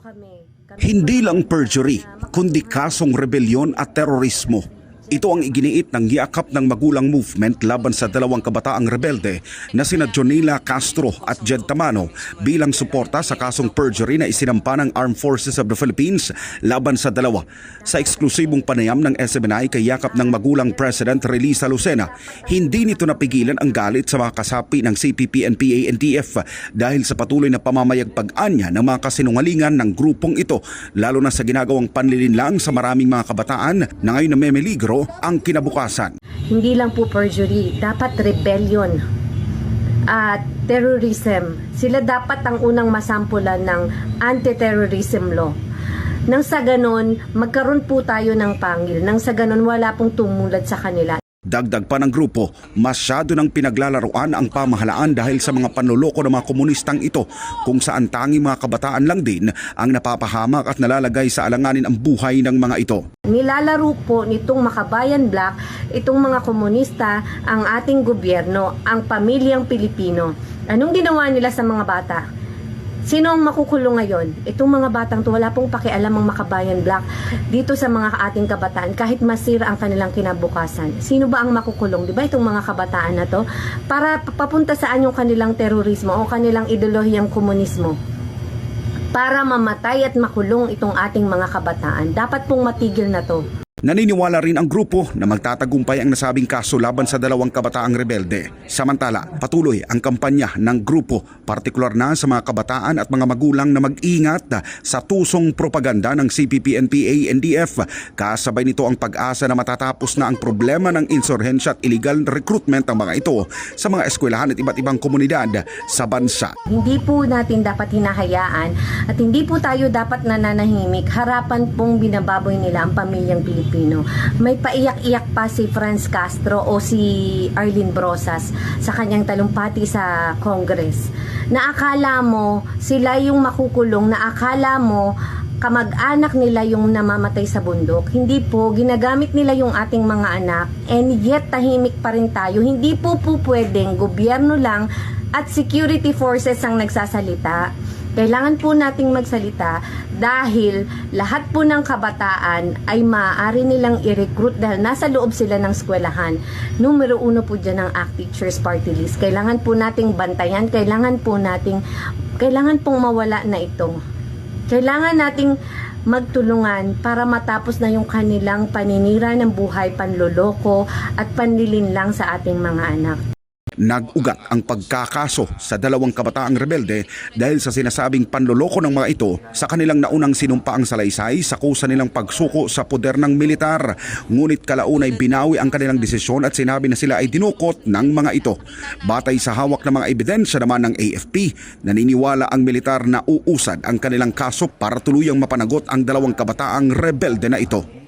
kami. Kami Hindi lang perjury, kundi kasong rebelyon at terorismo. Ito ang iginiit ng yakap ng magulang movement laban sa dalawang kabataang rebelde na sina Jonila Castro at Jed Tamano bilang suporta sa kasong perjury na isinampa ng Armed Forces of the Philippines laban sa dalawa. Sa eksklusibong panayam ng SMNI kay yakap ng magulang President Relisa Lucena, hindi nito napigilan ang galit sa mga kasapi ng CPP, NPA, NTF dahil sa patuloy na pamamayagpag-anya ng mga kasinungalingan ng grupong ito lalo na sa ginagawang panlilinlang sa maraming mga kabataan na ngayon namemeligro ang kinabukasan. Hindi lang po perjury, dapat rebellion at terrorism. Sila dapat ang unang masampulan ng anti-terrorism law. Nang sa ganon, magkaroon po tayo ng pangil. Nang sa ganon, wala pong tumulad sa kanila. Dagdag pa ng grupo, masyado nang pinaglalaroan ang pamahalaan dahil sa mga panloloko ng mga komunistang ito kung saan tanging mga kabataan lang din ang napapahamak at nalalagay sa alanganin ang buhay ng mga ito. Nilalaro po nitong Makabayan Black, itong mga komunista, ang ating gobyerno, ang pamilyang Pilipino. Anong ginawa nila sa mga bata? Sino ang makukulong ngayon? Itong mga batang to, wala pong pakialam ang Makabayan Black dito sa mga ating kabataan kahit masira ang kanilang kinabukasan. Sino ba ang makukulong? Di ba itong mga kabataan na to? Para papunta saan yung kanilang terorismo o kanilang ideolohiyang komunismo? para mamatay at makulong itong ating mga kabataan. Dapat pong matigil na to. Naniniwala rin ang grupo na magtatagumpay ang nasabing kaso laban sa dalawang kabataang rebelde. Samantala, patuloy ang kampanya ng grupo, partikular na sa mga kabataan at mga magulang na mag-ingat sa tusong propaganda ng CPP, NPA, NDF. Kasabay nito ang pag-asa na matatapos na ang problema ng insurhensya at illegal recruitment ng mga ito sa mga eskwelahan at iba't ibang komunidad sa bansa. Hindi po natin dapat hinahayaan at hindi po tayo dapat nananahimik harapan pong binababoy nila ang pamilyang Pilipino. May paiyak-iyak pa si Franz Castro o si Arlene Brosas sa kanyang talumpati sa Congress. Na akala mo sila yung makukulong, na akala mo kamag-anak nila yung namamatay sa bundok. Hindi po, ginagamit nila yung ating mga anak and yet tahimik pa rin tayo. Hindi po po pwedeng gobyerno lang at security forces ang nagsasalita. Kailangan po nating magsalita dahil lahat po ng kabataan ay maaari nilang i-recruit dahil nasa loob sila ng eskwelahan. Numero uno po dyan ang ACT Teachers Party List. Kailangan po nating bantayan, kailangan po nating, kailangan pong mawala na ito. Kailangan nating magtulungan para matapos na yung kanilang paninira ng buhay, panloloko at panlilinlang sa ating mga anak. Nag-ugat ang pagkakaso sa dalawang kabataang rebelde dahil sa sinasabing panloloko ng mga ito sa kanilang naunang sinumpaang salaysay sa kusa nilang pagsuko sa poder ng militar. Ngunit kalaunay binawi ang kanilang desisyon at sinabi na sila ay dinukot ng mga ito. Batay sa hawak ng mga ebidensya naman ng AFP, naniniwala ang militar na uusad ang kanilang kaso para tuluyang mapanagot ang dalawang kabataang rebelde na ito.